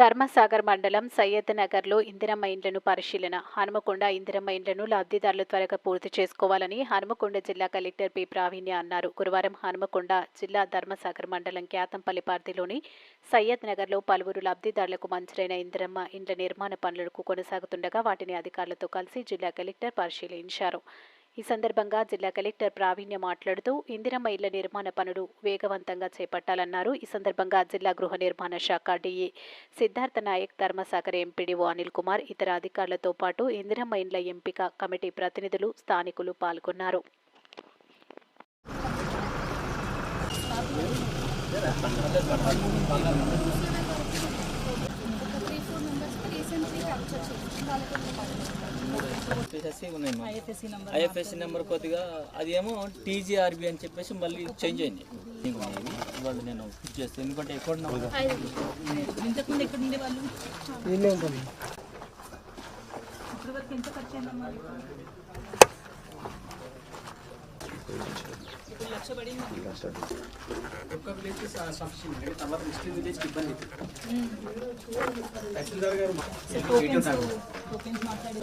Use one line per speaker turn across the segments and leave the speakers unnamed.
ధర్మసాగర్ మండలం సయ్యద్ నగర్లో ఇందిరమ్మ ఇండ్లను పరిశీలన. హనుమకొండ ఇందిరమ్మ ఇండ్లను లబ్ధిదారులు త్వరగా పూర్తి చేసుకోవాలని హనుమకొండ జిల్లా కలెక్టర్ పి. ప్రావీణ్య అన్నారు. గురువారం హనుమకొండ జిల్లా ధర్మసాగర్ మండలం క్యాతంపల్లి పార్టీలోని సయ్యద్ నగర్లో పలువురు లబ్ధిదారులకు మంజూరైన ఇందిరమ్మ ఇండ్ల నిర్మాణ పనులకు కొనసాగుతుండగా వాటిని అధికారులతో కలిసి జిల్లా కలెక్టర్ పరిశీలించారు. ఈ సందర్భంగా జిల్లా కలెక్టర్ ప్రావీణ్య మాట్లాడుతూ ఇందిరమ్మ ఇళ్ళ నిర్మాణ పనులు వేగవంతంగా చేపట్టాలన్నారు. ఈ సందర్భంగా జిల్లా గృహ నిర్మాణ శాఖ డిఈ సిద్ధార్థ నాయక్ ధర్మసాగర్ ఎంపీడీఓ అనిల్ కుమార్ ఇతర అధికారులతో పాటు ఇందిరమ్మ ఇండ్ల ఎంపిక కమిటీ ప్రతినిధులు స్థానికులు పాల్గొన్నారు.
Three four members recently capture చేసి వాళ్ళకి
ఐఎఫ్ఎస్సి నెంబర్
ఐఎఫ్ఎస్సి నెంబర్ కొద్దిగా అది ఏమో టీజీఆర్బి అని చెప్పేసి మళ్ళీ చేంజ్ అయింది. ఇవాళ నేను ఫిట్ చేస్తాను ఎందుకంటే ఎక్కడ
ఇంతకుముందు ఎక్కడ ఉండే వాళ్ళు? ఇప్పటి వరకు ఎంత ఖర్చు
ఒక్క విలేజ్ సఫిషియెంట్ అంటే తర్వాత ముస్లిం విలేజ్కి ఇబ్బంది
ఓపెన్స్ మాట్లాడి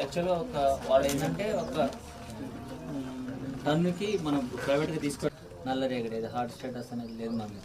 యాక్చువల్గా ఒక వాడు ఏంటంటే ఒక టన్నుకి మనం ప్రైవేట్గా తీసుకో నల్ల రేగడి ఇది హార్ట్ స్టేటస్ అనేది లేదు మనకి